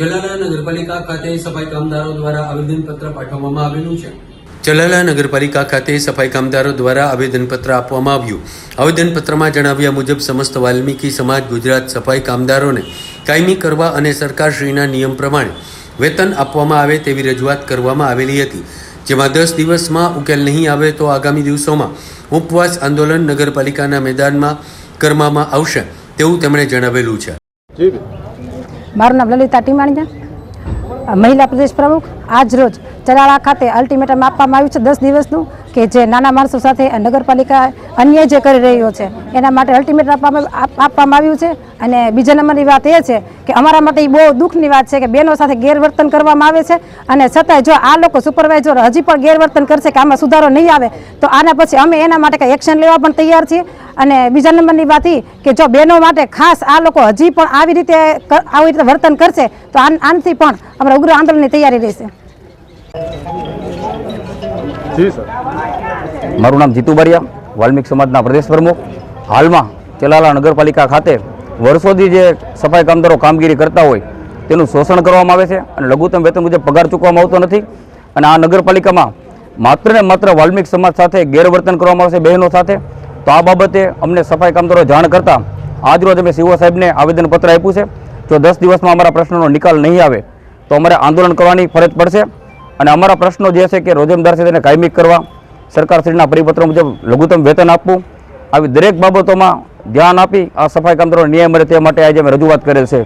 જલાલા નગરપાલિકા ખાતે સફાઈ કામદારો દ્વારા આવેદનપત્ર પાઠવવામાં આવેલું છે. જલાલા નગરપાલિકા ખાતે સફાઈ કામદારો દ્વારા આવેદનપત્ર આપવામાં આવ્યું. આવેદનપત્રમાં જણાવ્યા મુજબ સમસ્ત વાલ્મીકી સમાજ ગુજરાત સફાઈ કામદારોને કાયમી કરવા અને સરકારશ્રીના નિયમ પ્રમાણે વેતન આપવામાં આવે તેવી રજૂઆત કરવામાં આવેલી હતી. જેમાં દસ દિવસમાં ઉકેલ નહીં આવે તો આગામી દિવસોમાં ઉપવાસ આંદોલન નગરપાલિકાના મેદાનમાં કરવામાં આવશે તેવું તેમણે જણાવેલું છે. મારું નામ લલિતા ટીમાણીયા મહિલા પ્રદેશ પ્રમુખ. આજ રોજ ચલાળા ખાતે અલ્ટિમેટમ આપવામાં આવ્યું છે દસ દિવસનું કે જે નાના માણસો સાથે નગરપાલિકા અન્ય જે કરી રહ્યો છે, એના માટે અલ્ટિમેટમ આપવામાં આપવામાં આવ્યું છે. અને બીજા નંબરની વાત એ છે કે અમારા માટે એ બહુ દુઃખની વાત છે કે બહેનો સાથે ગેરવર્તન કરવામાં આવે છે. અને છતાંય જો આ લોકો સુપરવાઇઝર હજી પણ ગેરવર્તન કરશે કે આમાં સુધારો નહીં આવે, તો આના પછી અમે એના માટે કંઈ એક્શન લેવા પણ તૈયાર છીએ. અને બીજા નંબરની વાત એ કે જો બહેનો માટે ખાસ આ લોકો હજી પણ આવી રીતે આવી રીતે વર્તન કરશે તો આન આનાથી પણ અમારા ઉગ્ર આંદોલનની તૈયારી રહેશે. મારું નામ જીતુ બારિયા વાલ્મિક સમાજના પ્રદેશ પ્રમુખ. હાલમાં ચલાલા નગરપાલિકા ખાતે વર્ષોથી જે સફાઈ કામદારો કામગીરી કરતા હોય તેનું શોષણ કરવામાં આવે છે અને લઘુત્તમ વેતન મુજબ પગાર ચૂકવામાં આવતો નથી. અને આ નગરપાલિકામાં માત્ર ને માત્ર વાલ્મિક સમાજ સાથે ગેરવર્તન કરવામાં આવશે બહેનો સાથે. તો આ બાબતે અમને સફાઈ કામદારો જાણ કરતાં આજરોજ અમે સીઓ સાહેબને આવેદનપત્ર આપ્યું છે. જો દસ દિવસમાં અમારા પ્રશ્નોનો નિકાલ નહીં આવે, તો અમારે આંદોલન કરવાની ફરજ પડશે અને અમારા પ્રશ્નો જે છે કે રોજમદાર છે તેને કાયમી કરવા સરકારશ્રીના પરિપત્ર મુજબ લઘુત્તમ વેતન આપવું, આવી દરેક બાબતોમાં ધ્યાન આપી આ સફાઈ કામદારોને ન્યાય મળે તે માટે આજે અમે રજૂઆત કરેલ છે.